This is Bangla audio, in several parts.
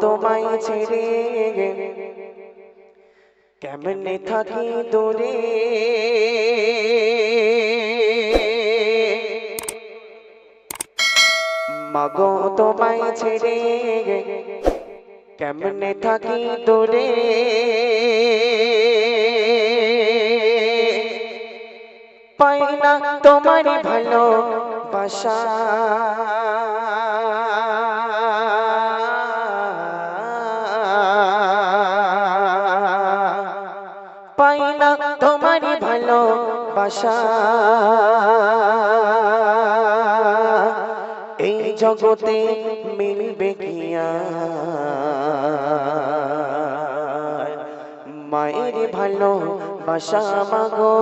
তোমায় ছেড়ে কেমনে থাকি দূরে? মাগো তোমায় ছেড়ে কেমনে থাকি দূরে? পাই না তোমার ভালো বাসা বাসা এই জগতে মিলবে কিয়া মায়ের ভালো বাসা মাগো।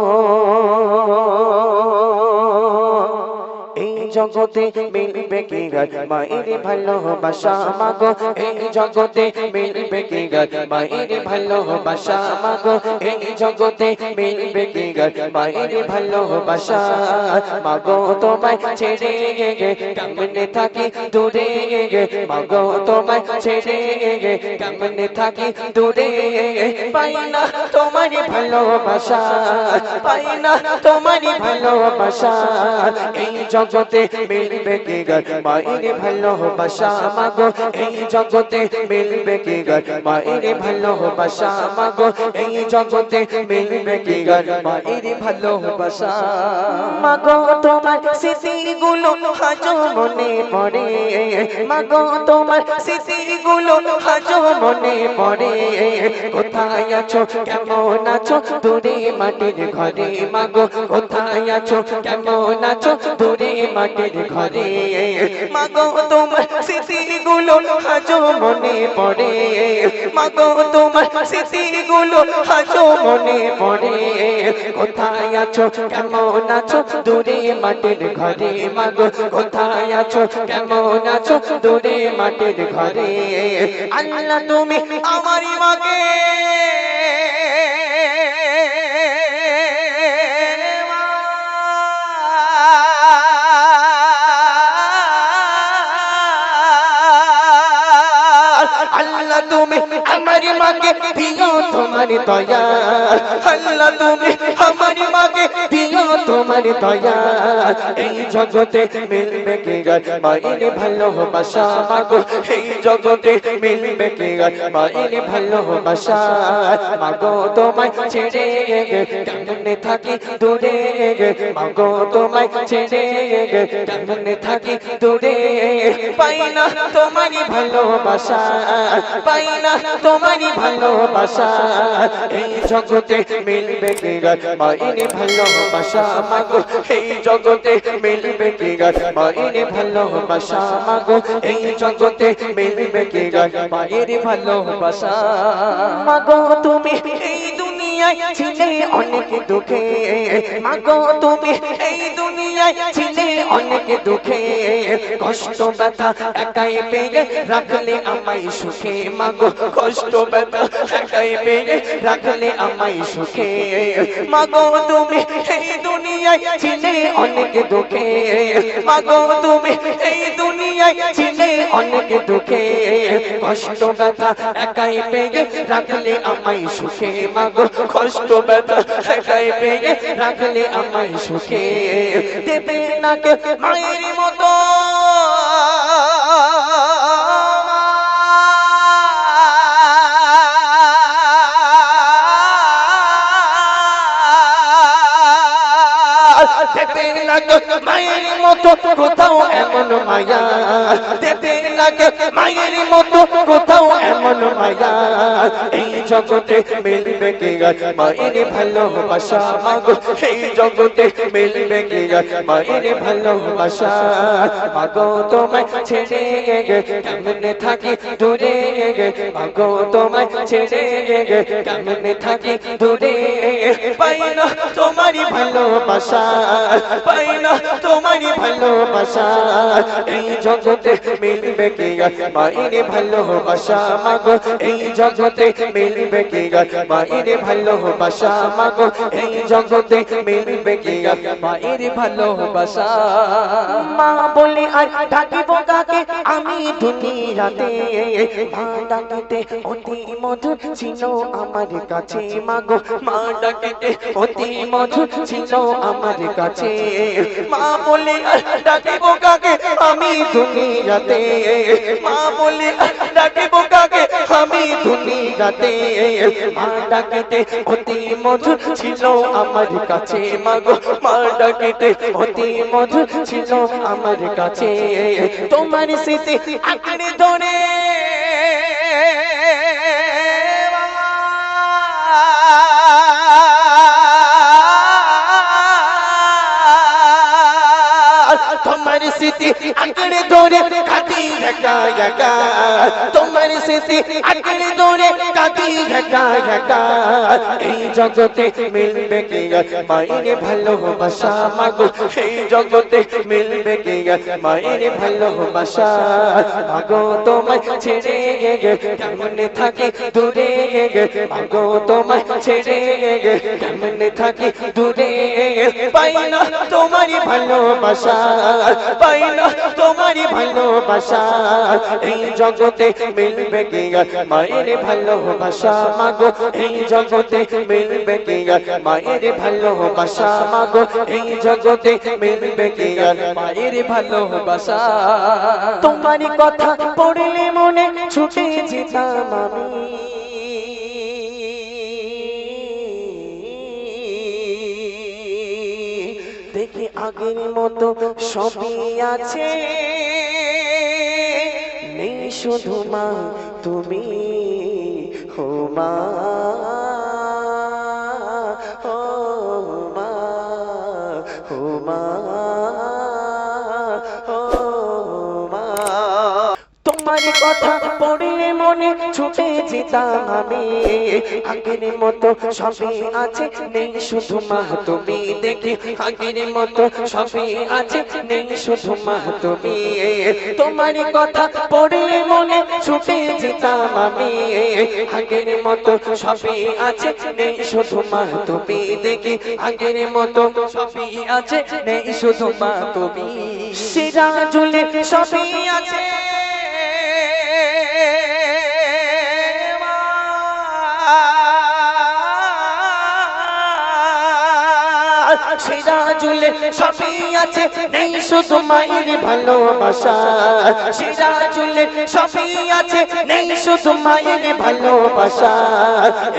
জগতে মিলবে কি গান মায়ের ভালোবাসা মাগো এই জগতে মিলবে কি গান মায়ের ভালোবাসা মাগো এই জগতে মিলবে কি গান মায়ের ভালোবাসা মাগো তোমায় ছেড়ে গে কেমনে থাকি দূরে গে মাগো তোমায় ছেড়ে গে কেমনে থাকি দূরে পাই না তোমার ভালোবাসা, পাই না তোমার ভালোবাসা। এই জগতে মিলবে কি গান মায়ের ভালোবাসা মাগো এই জগতে মিলবে কি গান মায়ের ভালোবাসা মাগো এই জগতে মিলবে কি গান মায়ের ভালোবাসা মাগো তোমার স্মৃতিগুলো হাজো মনে পড়ে। মাগো, তোমার স্মৃতিগুলো হাজো মনে পড়ে। কোথায় আছো? কেমন আছো? দূরে মাটির ঘরে। মাগো, কোথায় আছো? কেমন আছো? দূরে মাটির ঘরে। মাগো তোমার স্মৃতিগুলো হাজো মনে পড়ে। মাগো তোমার স্মৃতিগুলো হাজো মনে পড়ে। কোথায় আছো? কেমন আছো? দূরে মাটির ঘরে। মাগো কোথায় আছো? কেমন আছো? দূরে মাটির ঘরে। আল্লাহ তুমি আমারই মাকে আল্লাহ তুমি আমার মাকে দিও তোমার দয়া আল্লাহ তুমি আমার মাকে দিও তোমার দয়া এই জগতে মিলবে কি মায়ের ভালোবাসা মাগো। এই জগতে মিলবে কি মায়ের ভালোবাসা মাগো তোমায় ছেড়ে কেমনে থাকি দূরে মাগো তোমায় ছেড়ে কেমনে থাকি দূরে? পাই তোমারই ভালোবাসা। পাই না তোমারই ভালোবাসা। এই জগতে মিলবে গান ভালোবাসা মাগো। এই জগতে মিলবে গান ভালোবাসা মাগো। এই জগতে মিলবে কি মায়ের ভালোবাসা মাগো। তুমি এই দুনিয়ায় ছিলে অনেক দুঃখে। মাগো, তুমি এই দুনিয়ায় ছিলে অনেক দুঃখে, কষ্ট ব্যথা একাই পেয়ে রাখলে আমায় সুখে। মাগো, কষ্ট তুমি এই দুনিয়ায় ছিলে অনেক তুমি এই দুনিয়ায় ছিলে অনেক দুঃখে। কষ্ট ব্যথা একাই পেয়ে রাখলে আমায় সুখে। মাগো, কষ্ট ব্যথা একাই পেয়ে রাখলে আমায় সুখে। দেবে নাকে মায়ের মতো দেবে না মায়ের মতো, কোথাও এমন মায়া। দেবে না মায়ের মতো, কোথাও এমন মায়া। এই জগতে মিলবে কি মায়ের ভালোবাসা মাগো। এই জগতে মিলবে কি মায়ের ভালোবাসা মাগো, তোমায় ছেড়ে গে কেমনে থাকি দূরে গে মাগো, তোমায় ছেড়ে গে কেমনে থাকি দূরে পাই না তোমারই ভালোবাসা। পাই না তোমারই ভালোবাসা। এই জগতে মিলবে কে মায়ের ভালোবাসা মাগো। এই জগতে মিলবে কে মায়ের ভালোবাসা মাগো। এই জগতে মিলবে কে মায়ের ভালোবাসা। মা বলি আর ডাকিব কাকে? আমি দুনিয়াতে মা ডাকিতে অতি মধুর ছিল আমার কাছে। মাগো মা ডাকিতে অতি মধুর ছিল আমার কাছে। মা বলে ডাকিব কাকে? আমি দুনিয়াতে মা বলে ডাকিব কাকে? আমি দুনিয়াতে মা ডাকিতে অতি মধুর ছিল আমার কাছে। মাগো মা ডাকিতে অতি মধুর ছিল আমার কাছে। তোমার স্মৃতি আঁকড়ে ধরে স্মৃতি আঁকড়ে ধরে কাঁদি একা একা তোমার স্মৃতি আঁকড়ে ধরে কাঁদি একা একা এই জগতে মিলবে কি মায়ের ভালোবাসা মাগো। এই জগতে মিলবে কি মায়ের ভালোবাসা মাগো, তোমায় ছেড়ে গে কেমনে থাকি দূরে গে মাগো, তোমায় ছেড়ে গে কেমনে থাকি দূরে পাই না তোমারই ভালোবাসা পাই না তোমারই ভালোবাসা। এই জগতে মিলবে কি মায়ের ভালোবাসা মাগো। এই জগতে মিলবে কি মায়ের ভালোবাসা মাগো। এই জগতে মিলবে কি মায়ের ভালোবাসা। তোমারই কথা পড়লে মনে ছুটে যেতাম আমি। দেখি আগের মতো সবই আছে। নেই শুধু মা তুমি হো কথা পড়লে মনে ছুটে যেতাম আমি। আগের মতো সবই আছে, নেই শুধু মা তুমি। দেখি আগের মতো সবই আছে, নেই শুধু মা তুমি। তোমার কথা পড়লে মনে ছুটে যেতাম আমি। আগের মতো সবই আছে, নেই শুধু মা তুমি। দেখি আগের মতো সবই আছে, নেই শুধু মা তুমি। সেরা সবই আছে। সেরা জুলে সবই আছে, নেই শুধু মায়ের ভালোবাসা। সেরা জুলে সবই আছে, নেই শুধু মায়ের ভালোবাসা।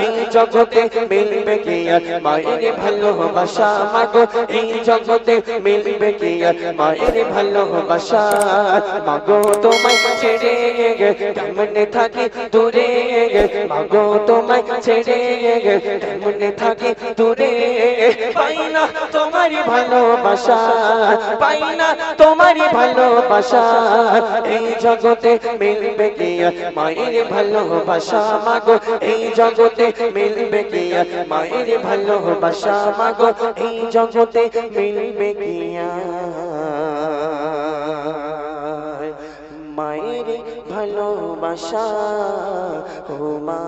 এই জগতে মিলবে কি আর মায়ের ভালোবাসা? মাগো, এই জগতে মিলবে কি আর মায়ের ভালোবাসা? মাগো, তোমায় ছেড়ে কেমনে থাকি দূরে মাগো, তোমায় ছেড়ে কেমনে থাকি দূরে পাই না তোমারই ভালোবাসা, পাই না তোমারই ভালোবাসা। এই জগতে মিলবে কি মায়ের ভালোবাসা? মাগো, এই জগতে মিলবে কি মায়ের ভালোবাসা? মাগো, এই জগতে মিলবে কি মায়ের ভালোবাসা? ও মা।